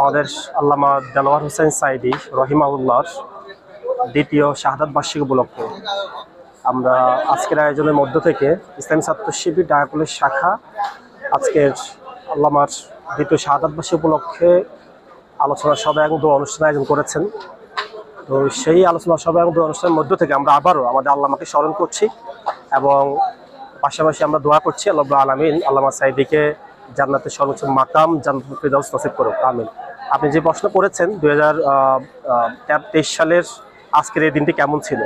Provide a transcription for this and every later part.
আমাদের আল্লামা দেলোয়ার হোসেন সাইদি রহিমাউল্লাহর দ্বিতীয় শাহাদাত বার্ষিক উপলক্ষে আমরা আজকের আয়োজনের মধ্য থেকে ইসলামী ছাত্র শিবির ডায়াকুলের শাখা আজকের আল্লামার দ্বিতীয় শাহাদাত বার্ষিক উপলক্ষে আলোচনা সভা এবং দোয়া অনুষ্ঠান আয়োজন করেছেন। তো সেই আলোচনা সভা এবং দোয়া অনুষ্ঠানের মধ্য থেকে আমরা আবারও আমাদের আল্লামাকে স্মরণ করছি এবং পাশাপাশি আমরা দোয়া করছি, আল্লাহ আলমিন আল্লামা সাইদিকে জান্নাতের সর্বোচ্চ মাকাম জান্নাত ফিরদাউস নসিব করুক, আমিন। আপনি যে প্রশ্ন করেছেন দু হাজার তেইশ সালের আজকের এই দিনটি কেমন ছিল?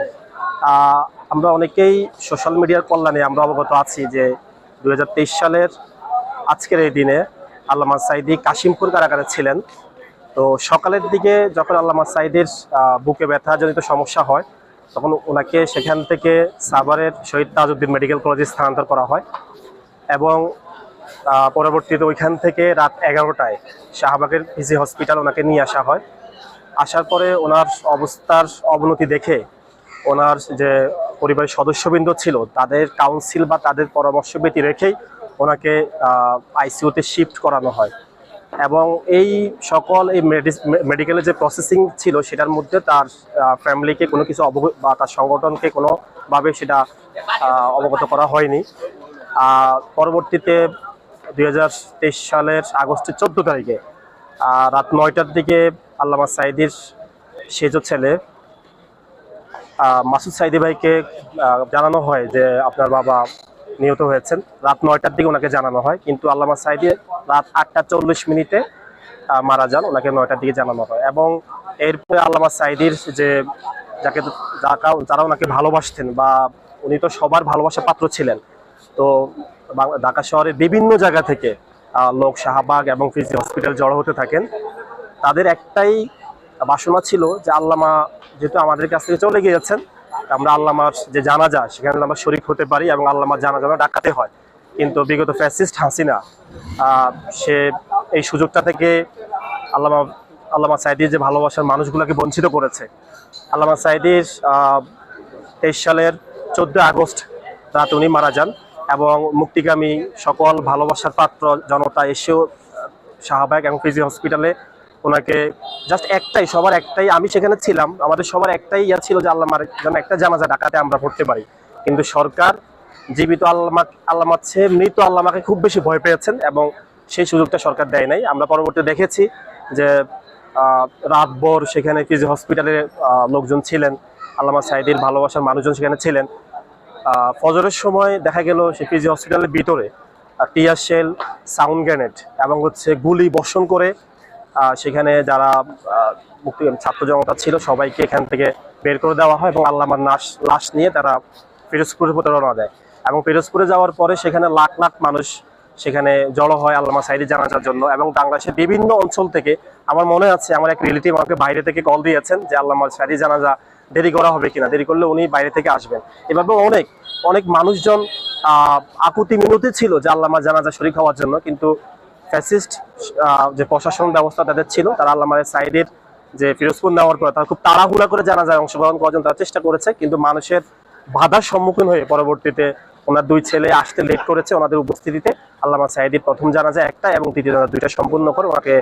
আমরা অনেকেই সোশ্যাল মিডিয়ার কল্যাণে আমরা অবগত আছি যে দু হাজার তেইশ সালের আজকের এই দিনে আল্লামা সাইদি কাশিমপুর কারাগারে ছিলেন। তো সকালের দিকে যখন আল্লামা সাইদের বুকে ব্যথাজনিত সমস্যা হয়, তখন ওনাকে সেখান থেকে সাভারের শহীদ তাজউদ্দিন মেডিকেল কলেজে স্থানান্তর করা হয় এবং পরবর্তীতে ওইখান থেকে রাত এগারোটায় শাহবাগের পিজি হসপিটাল ওনাকে নিয়ে আসা হয়। আসার পরে ওনার অবস্থার অবনতি দেখে ওনার যে পরিবারের সদস্যবৃন্দ ছিল, তাদের কাউন্সিল বা তাদের পরামর্শ ব্যতি রেখেই ওনাকে আইসিইউতে শিফট করানো হয়। এবং এই সকল এই মেডিকেলের যে প্রসেসিং ছিল, সেটার মধ্যে তার ফ্যামিলিকে কোনো কিছু অবগত বা তার সংগঠনকে কোনোভাবে সেটা অবগত করা হয়নি। পরবর্তীতে দুই হাজার তেইশ সালের আগস্টের চোদ্দ তারিখে। রাত নয়টার দিকে আল্লামা সাইদির সেজ ছেলে মাসুদ সাইদি ভাইকে জানানো হয় যে আপনার বাবা নিহত হয়েছেন। রাত নয়টার দিকে ওনাকে জানানো হয়, কিন্তু আল্লামা সাইদি রাত আটটা চল্লিশ মিনিটে মারা যান। ওনাকে নয়টার দিকে জানানো হয়। এবং এরপরে আল্লামা সাইদির যে যাকে যারা ওনাকে ভালোবাসতেন বা উনি তো সবার ভালোবাসার পাত্র ছিলেন, তো ঢাকা শহরের বিভিন্ন জায়গা থেকে লোক শাহবাগ এবং ফিজি হসপিটাল জড়ো হতে থাকেন। তাদের একটাই বাসনা ছিল যে আল্লামা যেহেতু আমাদের কাছ থেকে চলে গিয়েছেন আমরা আল্লামার যে জানাজা, সেখানে আমরা শরিক হতে পারি এবং আল্লামার জানাজা ডাকাতে হয়। কিন্তু বিগত ফ্যাসিস্ট হাসিনা সে এই সুযোগটা থেকে আল্লামা আল্লামা সাইদির যে ভালোবাসার মানুষগুলোকে বঞ্চিত করেছে। আল্লামা সাইদির তেইশ সালের চোদ্দ আগস্ট রাত উনি মারা যান। এবং মুক্তিগামী সকল ভালোবাসার পাত্র জনতা এসেও শাহবাগ এবং ফিজি হসপিটালে ওনাকে জাস্ট একটাই, সবার একটাই, আমি সেখানে ছিলাম, আমাদের সবার একটাই ইয়া ছিল যে আল্লামার যেন একটা জানাজা ডাকাতে আমরা পড়তে পারি। কিন্তু সরকার জীবিত আল্লামা, আল্লামার চেয়ে মৃত আল্লামাকে খুব বেশি ভয় পেয়েছেন এবং সেই সুযোগটা সরকার দেয় নাই। আমরা পরবর্তী দেখেছি যে রাতভর সেখানে ফিজি হসপিটালে লোকজন ছিলেন, আল্লামা সাইদির ভালোবাসার মানুষজন সেখানে ছিলেন। ফজরের সময় দেখা গেল সে পিজি হসপিটালের ভিতরে টিয়ার শেল সাউন্ড গ্রেনেড এবং হচ্ছে গুলি বর্ষণ করে সেখানে যারা মুক্তি, ছাত্র জনতা ছিল সবাইকে এখান থেকে বের করে দেওয়া হয় এবং আল্লামার লাশ লাশ নিয়ে তারা পিরোজপুরের প্রতি রওনা দেয়। এবং পিরোজপুরে যাওয়ার পরে সেখানে লাখ লাখ মানুষ সেখানে জড়ো হয় আল্লামা সাইদি জানাজার জন্য এবং বাংলাদেশের বিভিন্ন অঞ্চল থেকে, আমার মনে আছে, আমার এক রিলেটিভ আমাকে বাইরে থেকে কল দিয়েছেন যে আল্লামা সাইদি জানাজা দেরি করা হবে কিনা, দেরি করলে উনি বাইরে থেকে আসবেন। এভাবে অনেক অনেক মানুষজন আকুতি মিনতি ছিল যে আল্লামা জানাজা শরীর হওয়ার জন্য, কিন্তু ফ্যাসিস্ট যে প্রশাসন ব্যবস্থা তাদের ছিল, তারা আল্লামা সাইদের যে ফিরোজপুর নেওয়ার পর তারা খুব তাড়াহুড়া করে জানাজায় অংশগ্রহণ করার জন্য তারা চেষ্টা করেছে, কিন্তু মানুষের বাধার সম্মুখীন হয়ে পরবর্তীতে ওনার দুই ছেলে আসতে লেট করেছে ওনাদের উপস্থিতিতে। আল্লামা সাইদির প্রথম জানাজা একটা এবং তৃতীয় জানাজা দুইটা সম্পূর্ণ করে ওনাকে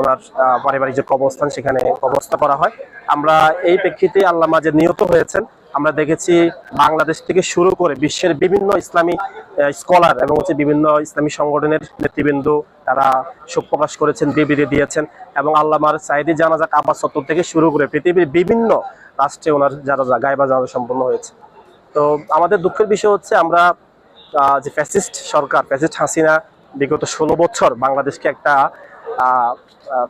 ওনার পারিবারিক যে কবরস্থান সেখানে কবরস্থা করা হয়। আমরা এই প্রেক্ষিতে আল্লামা যে নিহত হয়েছেন, আমরা দেখেছি বাংলাদেশ থেকে শুরু করে বিশ্বের বিভিন্ন ইসলামী স্কলার এবং হচ্ছে বিভিন্ন ইসলামী সংগঠনের নেতৃবৃন্দ, তারা শোক প্রকাশ করেছেন, বিবৃতি দিয়েছেন এবং আল্লামার সাইদি জানাজা কাবা সত্তর থেকে শুরু করে পৃথিবীর বিভিন্ন রাষ্ট্রে ওনার জানাজা গায়বা জানাজা সম্পন্ন হয়েছে। তো আমাদের দুঃখের বিষয় হচ্ছে আমরা যে ফ্যাসিস্ট সরকার, ফ্যাসিস্ট হাসিনা বিগত ষোলো বছর বাংলাদেশকে একটা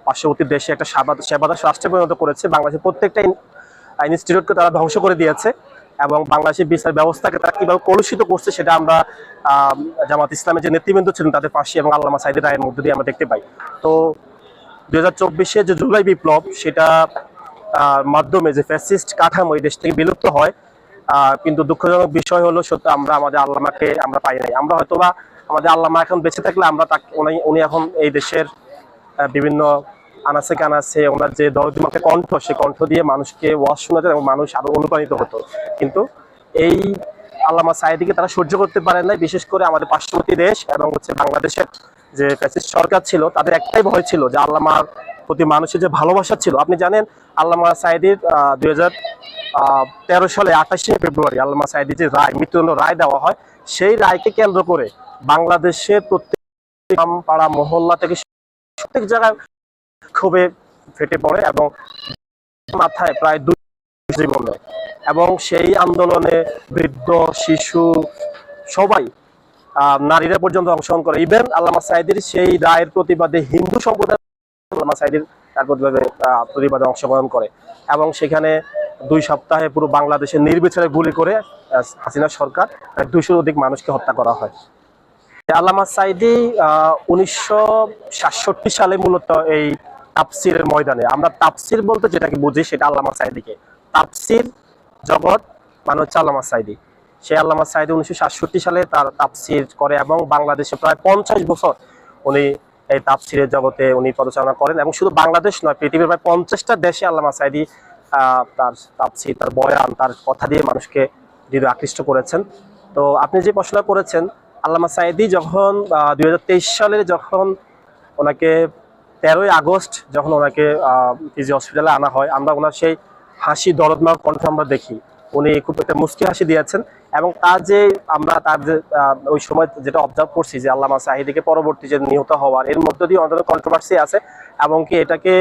পার্শ্ববর্তী দেশে একটা সেবা- সেবাদার রাষ্ট্রে পরিণত করেছে। বাংলাদেশের প্রত্যেকটা ইন- ইনস্টিটিউটকে তারা ধ্বংস করে দিয়েছে এবং বাংলাদেশের বিচার ব্যবস্থাকে তারা কীভাবে কলুষিত করছে সেটা আমরা জামাত ইসলামের যে নেতৃবৃন্দ ছিলেন তাদের পাশে এবং আল্লামা সাইদের রায়ের মধ্যে দিয়ে আমরা দেখতে পাই। তো দুই হাজার যে জুলাই বিপ্লব, সেটা মাধ্যমে যে ফ্যাসিস্ট কাঠামো এই দেশ থেকে বিলুপ্ত হয়। কিন্তু দুঃখজনক বিষয় হলো, সত্যি, আমরা আমাদের আল্লামাকে আমরা পাই নাই। আমরা হয়তোবা আমাদের আল্লামা এখন বেঁচে থাকলে আমরা তাকে উনি- এখন এই দেশের বিভিন্ন আনাচে কানাচে ওনার যে দরদিমাকে কণ্ঠ, সে কণ্ঠ দিয়ে মানুষকে ওয়াজ শোনাতেন এবং মানুষ আরও অনুপ্রাণিত হতো। কিন্তু এই আল্লামা সাইদিকে তারা সহ্য করতে পারেন নাই, বিশেষ করে আমাদের পার্শ্ববর্তী দেশ এবং হচ্ছে বাংলাদেশের যে ফ্যাসিস্ট সরকার ছিল, তাদের একটাই ভয় ছিল যে আল্লামার প্রতি মানুষের যে ভালোবাসা ছিল। আপনি জানেন, আল্লামা সাইদির দুই হাজার সালে আঠাশে ফেব্রুয়ারি আল্লামা সাইদির যে রায়, মৃত্যুদণ্ড রায় দেওয়া হয়, সেই রায়কে কেন্দ্র করে বাংলাদেশের প্রত্যেক পাড়া, মহল্লা থেকে প্রত্যেক জায়গায় ক্ষোভে ফেটে পড়ে এবং মাথায় প্রায় দুই জীবনে। এবং সেই আন্দোলনে বৃদ্ধ, শিশু সবাই নারীরা পর্যন্ত অংশগ্রহণ করে। ইভেন আল্লামা সাইদির সেই রায়ের প্রতিবাদে হিন্দু সম্প্রদায় আল্লামা সাইদির তার প্রতিবাদে প্রতিবাদে অংশগ্রহণ করে। এবং সেখানে দুই সপ্তাহে পুরো বাংলাদেশে নির্বিচারে গুলি করে হাসিনা সরকার দুইশোর অধিক মানুষকে হত্যা করা হয়। আল্লামা সাইদি উনিশশো সাতষট্টি সালে মূলত এই তাপসিরের ময়দানে। আমরা তাপসির বলতে যেটাকে বুঝি সেটা আল্লামা সাইদিকে। তাপসির জগৎ মানে হচ্ছে আল্লামা সাইদি। সেই আল্লামা সাইদি উনিশশো সাতষট্টি সালে তার তাপসির করে এবং বাংলাদেশে প্রায় পঞ্চাশ বছর উনি এই তাপসিরের জগতে উনি পদচারণা করেন এবং শুধু বাংলাদেশ নয়, পৃথিবীর প্রায় পঞ্চাশটা দেশে আল্লামা সাইদি তার তাপসির তার বয়ান, তার কথা দিয়ে মানুষকে হৃদয় আকৃষ্ট করেছেন। তো আপনি যে প্রশ্ন করেছেন আল্লামা সাইদি যখন দুই হাজার তেইশ সালে যখন ওনাকে তেরোই আগস্ট যখন ওনাকে পিজি হসপিটালে আনা হয়, আমরা ওনার সেই হাসি দরদময় কণ্ঠ আমরা দেখি। উনি খুব একটা মুস্কি হাসি দিয়েছেন এবং তার যে আমরা তার যে ওই সময় যেটা অবজার্ভ করছি যে আল্লামা সাহিদিকে পরবর্তী যে নিহত হওয়ার, এর মধ্য দিয়ে অন্তত কন্ট্রোভার্সি আছে এবং কি এটাকে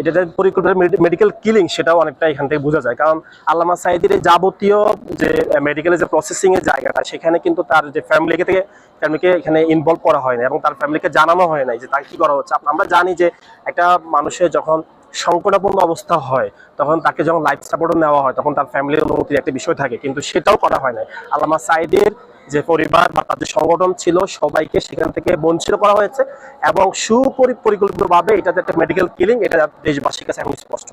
এটা যে পরিকল্পিত মেডিকেল কিলিং সেটাও অনেকটা এখান থেকে বোঝা যায়। কারণ আল্লামা সাইদির যাবতীয় যে মেডিকেলের যে প্রসেসিং এর জায়গাটা, সেখানে কিন্তু তার যে ফ্যামিলিকে থেকে ফ্যামিলিকে এখানে ইনভলভ করা হয় না এবং তার ফ্যামিলিকে জানানো হয় নাই যে তার কি করা হচ্ছে। আমরা জানি যে একটা মানুষের যখন সংকটাপন্ন অবস্থা হয়, তখন তাকে যখন লাইফ সাপোর্টও নেওয়া হয়, তখন তার ফ্যামিলির অনুমতির একটা বিষয় থাকে, কিন্তু সেটাও করা হয় না আলামা সাইদের যে পরিবার বা তাদের সংগঠন ছিল, সবাইকে সেখান থেকে বঞ্চিত করা হয়েছে এবং সুপরিকল্পিতভাবে এটাতে একটা মেডিকেল কিলিং এটা দেশবাসীর কাছে এখন স্পষ্ট।